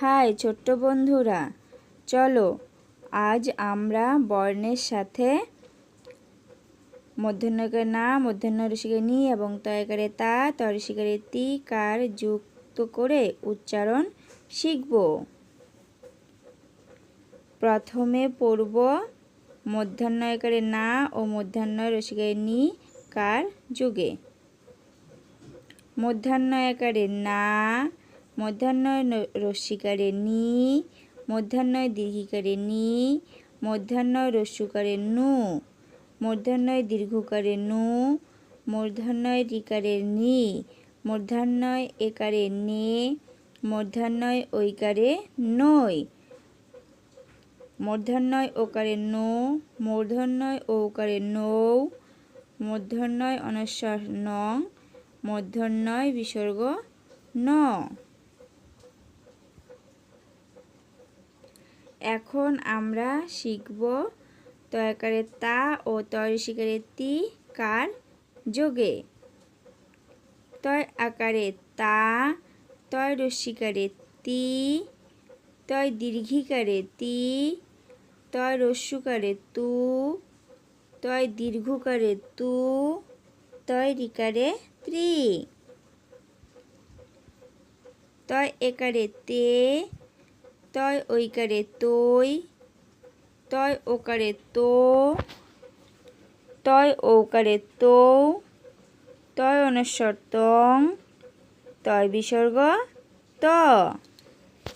High, ছোট্ট বন্ধুরা। চলো, আজ আমরা বর্ণের সাথে মধ্যাহ্নকে না মধ্যাহ্ন ঋষিকে নি এবং তয়কারে তা তরিষিকারে তি, কার যুক্ত করে উচ্চারণ শিখব। প্রথমে পড়ব মধ্যাহ্নয়কারে না ও মধ্যাহ্ন রসিকারে নি, কার যুগে। মধ্যাহ্নয়কারে না মধ্যাহ্নয় রস্যিকারে নি, মধ্যাহ্নয় দীর্ঘিকারে নি, মধ্যাহ্নয় রস্যুকারে নু, মধ্যাহ্নয় দীর্ঘকারে নু মূর্ধন্যয় রিকারে নি মূর্ধান্যয় একারে নে মূর্ধান্যয় ঐকারে নই মূর্ধন্যয় ওকারে নো মূর্ধন্যয় ঔকারে নৌ মূর্ধন্যয় অনস্বর নং মূর্ধন্যয় বিসর্গ ন। এখন আমরা শিখব তয়কারে তা ও তয় শিকারে তি কার যোগে। তয় আকারে তা তয় রস্যিকারে তি তয় দীর্ঘিকারে তি তয় রস্যুকারে তু তয় দীর্ঘকারে তু তয় রিকারে ত্রি। তয় একারে তে তয় ঐকারে তৈ, তয় ওকারে তো, তয় ওকারে তো, তয় অনস্বর তং তয় বিসর্গ ত।